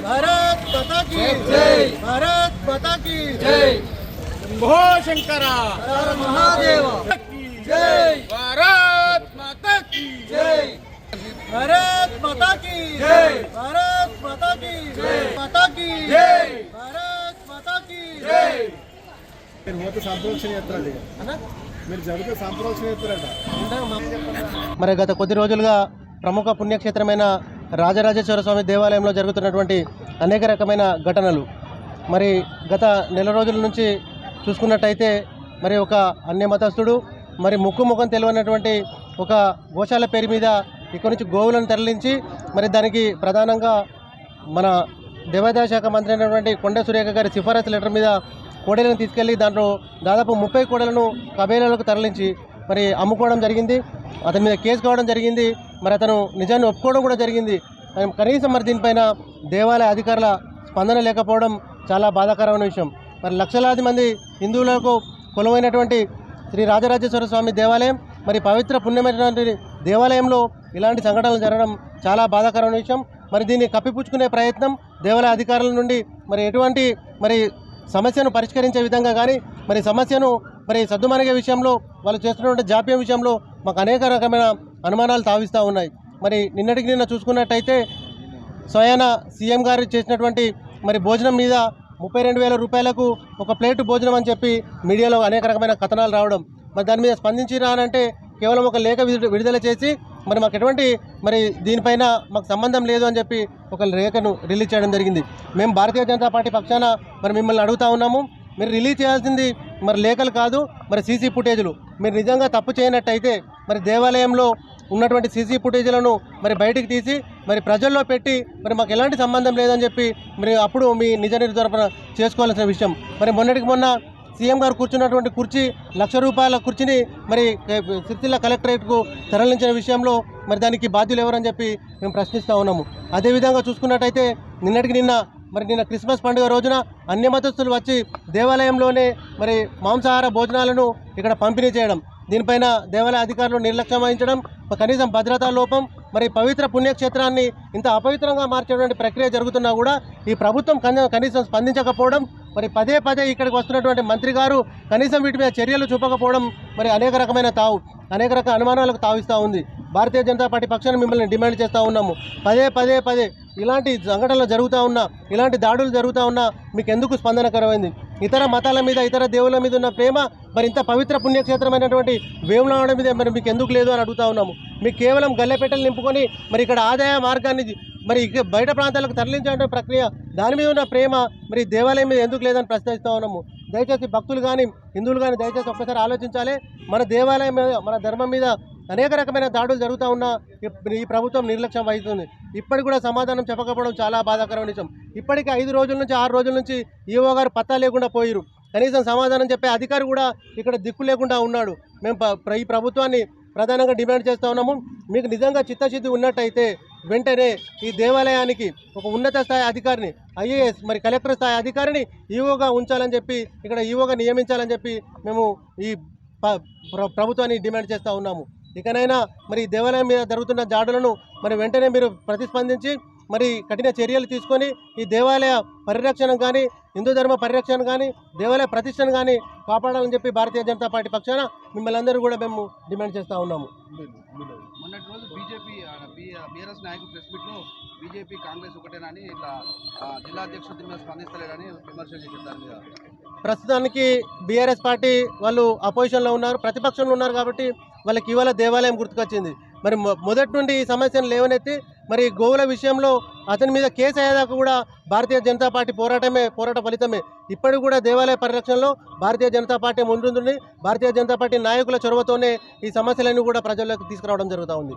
भारत माता की जय। भारत माता की జై भो शंकरा హర మహాదేవ की జై भारत माता की జై भारत माता की जय। भारत माता की जय। माता की जय। भारत माता की జై మీరు పోతే సంప్రోక్షణ చేస్తారండి మీరు జరిగితే సంప్రోక్షణ చేస్తారట మరి గత కొద్ది రోజులుగా ప్రముఖ పుణ్యక్షేత్రమైన రాజరాజేశ్వర స్వామి దేవాలయంలో జరుగుతున్నటువంటి అనేక రకమైన ఘటనలు. మరి గత నెల రోజుల నుంచి చూసుకున్నట్టయితే మరి ఒక అన్య మతస్థుడు మరి ముక్కు ముఖం తెలియనటువంటి ఒక గోశాల పేరు మీద ఇక్కడి నుంచి గోవులను తరలించి మరి దానికి ప్రధానంగా మన దేవాదాయ శాఖ మంత్రి అయినటువంటి కొండ సురేఖ గారి సిఫారసు లెటర్ మీద కోడెలను తీసుకెళ్ళి దాంట్లో దాదాపు ముప్పై కోడలను కబేలాలకు తరలించి మరి అమ్ముకోవడం జరిగింది. అతని మీద కేసు కావడం జరిగింది. మరి అతను నిజాన్ని ఒప్పుకోవడం కూడా జరిగింది. కనీసం మరి దీనిపైన దేవాలయ అధికారుల స్పందన లేకపోవడం చాలా బాధాకరమైన విషయం. మరి లక్షలాది మంది హిందువులకు కొలువైనటువంటి శ్రీ రాజరాజేశ్వర స్వామి దేవాలయం మరి పవిత్ర పుణ్యమైనటువంటి దేవాలయంలో ఇలాంటి సంఘటనలు జరగడం చాలా బాధాకరమైన విషయం. మరి దీన్ని కప్పిపుచ్చుకునే ప్రయత్నం దేవాలయ అధికారుల నుండి మరి ఎటువంటి మరి సమస్యను పరిష్కరించే విధంగా కానీ మరి సమస్యను మరి సద్దుమణిగే విషయంలో వాళ్ళు చేస్తున్నటువంటి జాప్యం విషయంలో మాకు అనేక రకమైన అనుమానాలు తావిస్తూ ఉన్నాయి. మరి నిన్నటికి నిన్న చూసుకున్నట్టయితే స్వయాన సీఎం గారు చేసినటువంటి మరి భోజనం మీద ముప్పై రెండు వేల రూపాయలకు ఒక ప్లేటు భోజనం అని చెప్పి మీడియాలో అనేక రకమైన కథనాలు రావడం. మరి దాని మీద స్పందించిరా అంటే కేవలం ఒక లేఖ విడుదల చేసి మరి మాకు ఎటువంటి మరి దీనిపైన మాకు సంబంధం లేదు అని చెప్పి ఒక లేఖను రిలీజ్ చేయడం జరిగింది. మేము భారతీయ జనతా పార్టీ పక్షాన మరి మిమ్మల్ని అడుగుతా ఉన్నాము. మీరు రిలీజ్ చేయాల్సింది మరి లేఖలు కాదు మరి సీసీ ఫుటేజ్లు. మీరు నిజంగా తప్పు చేయనట్టయితే మరి దేవాలయంలో ఉన్నటువంటి సీసీ ఫుటేజ్లను మరి బయటికి తీసి మరి ప్రజల్లో పెట్టి మరి మాకు ఎలాంటి సంబంధం లేదని చెప్పి మరి అప్పుడు మీ నిజ నిర్ధారణ చేసుకోవాల్సిన విషయం. మరి మొన్నటికి మొన్న సీఎం గారు కూర్చున్నటువంటి కుర్చీ లక్ష రూపాయల కుర్చీని మరి సిరిసిల్ల కలెక్టరేట్కు తరలించిన విషయంలో మరి దానికి బాధ్యులు ఎవరని చెప్పి మేము ప్రశ్నిస్తూ ఉన్నాము. అదేవిధంగా చూసుకున్నట్టయితే నిన్నటికి నిన్న మరి నిన్న క్రిస్మస్ పండుగ రోజున అన్య మతస్థులు వచ్చి దేవాలయంలోనే మరి మాంసాహార భోజనాలను ఇక్కడ పంపిణీ చేయడం దీనిపైన దేవాలయ అధికారులు నిర్లక్ష్యం వహించడం కనీసం భద్రతా లోపం మరి పవిత్ర పుణ్యక్షేత్రాన్ని ఇంత అపవిత్రంగా మార్చేటువంటి ప్రక్రియ జరుగుతున్నా కూడా ఈ ప్రభుత్వం కనీసం స్పందించకపోవడం మరి పదే పదే ఇక్కడికి వస్తున్నటువంటి మంత్రి గారు కనీసం వీటి మీద చర్యలు చూపకపోవడం మరి అనేక రకమైన తావు అనేక రకాల అనుమానాలకు తావిస్తూ ఉంది. భారతీయ జనతా పార్టీ పక్షాన మిమ్మల్ని డిమాండ్ చేస్తూ ఉన్నాము. పదే పదే పదే. ఇలాంటి సంఘటనలు జరుగుతూ ఉన్నా ఇలాంటి దాడులు జరుగుతూ ఉన్నా మీకు ఎందుకు స్పందనకరమైంది? ఇతర మతాల మీద ఇతర దేవుళ్ళ మీద ఉన్న ప్రేమ మరి ఇంత పవిత్ర పుణ్యక్షేత్రమైనటువంటి వేములవాడ మీద మరి మీకు ఎందుకు లేదు అని అడుగుతా ఉన్నాము. మీకు కేవలం గల్లెపేటలు నింపుకొని మరి ఇక్కడ ఆదాయ మార్గాన్ని మరి ఇక బయట ప్రాంతాలకు తరలించే ప్రక్రియ దాని మీద ఉన్న ప్రేమ మరి దేవాలయం మీద ఎందుకు లేదని ప్రశ్నిస్తూ ఉన్నాము. దయచేసి భక్తులు కానీ హిందువులు కానీ దయచేసి ఒక్కసారి ఆలోచించాలి. మన దేవాలయం మీద మన ధర్మం మీద అనేక రకమైన దాడులు జరుగుతూ ఉన్నా ఈ ప్రభుత్వం నిర్లక్ష్యం వహిస్తుంది. ఇప్పటికి కూడా సమాధానం చెప్పకపోవడం చాలా బాధాకరమైన విషయం. ఇప్పటికీ ఐదు రోజుల నుంచి ఆరు రోజుల నుంచి ఈవో గారు పత్తా లేకుండా పోయిరు కనీసం సమాధానం చెప్పే అధికారి కూడా ఇక్కడ దిక్కు లేకుండా ఉన్నాడు. మేము ఈ ప్రభుత్వాన్ని ప్రధానంగా డిమాండ్ చేస్తూ ఉన్నాము. మీకు నిజంగా చిత్తశుద్ధి ఉన్నట్టయితే వెంటనే ఈ దేవాలయానికి ఒక ఉన్నత స్థాయి అధికారిని ఐఏఎస్ మరి కలెక్టర్ స్థాయి అధికారిని ఈవోగా ఉంచాలని చెప్పి ఇక్కడ ఈవోగా నియమించాలని చెప్పి మేము ఈ ప- ప్రభుత్వాన్ని డిమాండ్ చేస్తూ ఉన్నాము. ఇకనైనా మరి దేవాలయం మీద జరుగుతున్న జాడులను మరి వెంటనే మీరు ప్రతిస్పందించి మరి కఠిన చర్యలు తీసుకొని ఈ దేవాలయ పరిరక్షణ కానీ హిందూ ధర్మ పరిరక్షణ కానీ దేవాలయ ప్రతిష్టను కానీ కాపాడాలని చెప్పి భారతీయ జనతా పార్టీ పక్షాన మిమ్మల్ని అందరూ కూడా మేము డిమాండ్ చేస్తూ ఉన్నాము. మొన్నటి రోజు బీజేపీ బీఆర్ఎస్ నాయకులు ప్రెస్ మీట్లో బీజేపీ కాంగ్రెస్ ఒకటేనని ఇట్లా జిల్లా అధ్యక్షుడు దీని మీద స్పందిస్తలేడని విమర్శలు చేశారు. ప్రస్తుతానికి బీఆర్ఎస్ పార్టీ వాళ్ళు అపోజిషన్లో ఉన్నారు ప్రతిపక్షంలో ఉన్నారు కాబట్టి వాళ్ళకి ఇవాళ దేవాలయం గుర్తుకొచ్చింది. మరి మొదటి నుండి ఈ సమస్యను లేవనెత్తి మరి గోవుల విషయంలో అతని మీద కేసు అయ్యేదాకా కూడా భారతీయ జనతా పార్టీ పోరాటమే పోరాట ఫలితమే. ఇప్పటికి కూడా దేవాలయ పరిరక్షణలో భారతీయ జనతా పార్టీ ముందుంటుంది. భారతీయ జనతా పార్టీ నాయకుల చొరవతోనే ఈ సమస్యలన్నీ కూడా ప్రజల్లోకి తీసుకురావడం జరుగుతూ ఉంది.